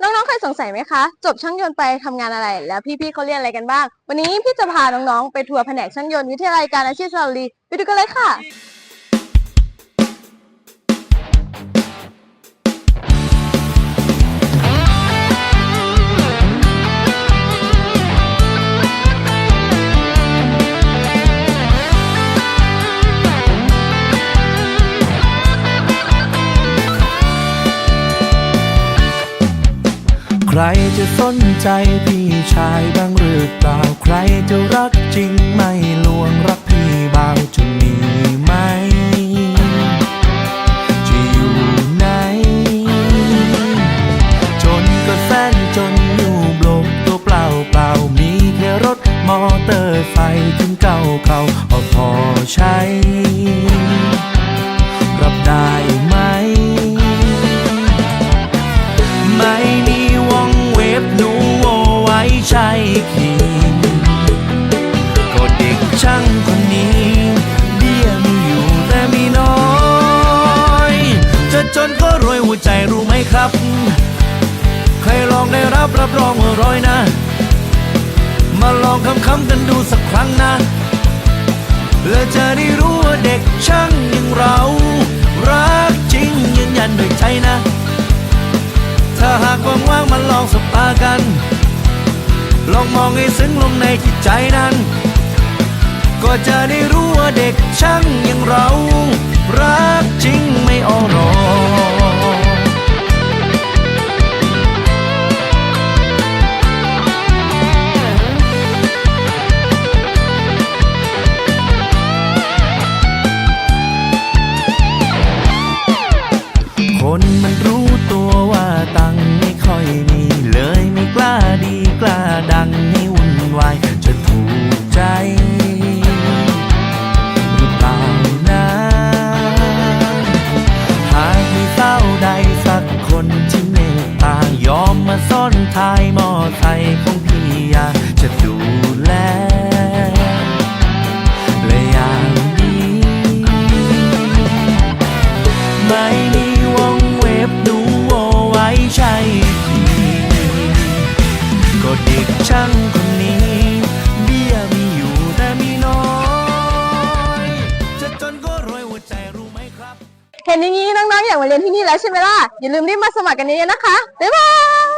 น้องๆ เคยสงสัยไหมคะ จบช่างยนต์ไปทำงานอะไร แล้วพี่ๆเขาเรียนอะไรกันบ้าง วันนี้พี่จะพาน้องๆ ไปทัวร์แผนกช่างยนต์วิทยาลัยการอาชีพสระบุรีไปดูกันเลยค่ะ รจะสนใจพี่ชายบ้างหรือเปล่า ใครจะรักจริงไม่ลวงรักพี่บ่าวจะมีไหม จะอยู่ไหน จนก็แสนจนอยู่บลกตัวเปล่าเปล่ามีแค่รถมอเตอร์ไซค์ถึงเก่าเขาเอาพอใช้ รับได้ไหม จนก็รวยหัวใจรู้ไหมครับ ใครลองได้รับรับรองว่าร้อยนะ มาลองคำคำกันดูสักครั้งนะ แล้วจะได้รู้ว่าเด็กช่างอย่างเรา รักจริงยืนยันด้วยใจนะ ถ้าหากว่างๆมาลองสบตากัน ลองมองให้ซึ้งลงในจิตใจนั้น ก็จะได้รู้ว่าเด็กช่างอย่างเรา คนมันรู้ตัวว่าตังไม่ค่อยมีเลยไม่กล้าดีกล้าดังให้วุ่นวายจะถูกใจหรือเปล่านะหากมีเศร้าใดสักคนที่เมตตายอมมาซ่อนท้ายมอไซค์ของพี่อยากจะดูแลและอย่างนี้ไม่มี ใช่พี่ก็เด็กช่างคนนี้ เบี้ยมีอยู่แต่มีน้อยจะจนก็รวยหัวใจรู้ไหมครับ เห็นอย่างนี้น้องๆ อยากมาเรียนที่นี่แล้วใช่ไหมล่ะ อย่าลืมรีบมาสมัครกันเยอะๆนะคะ บ๊ายบาย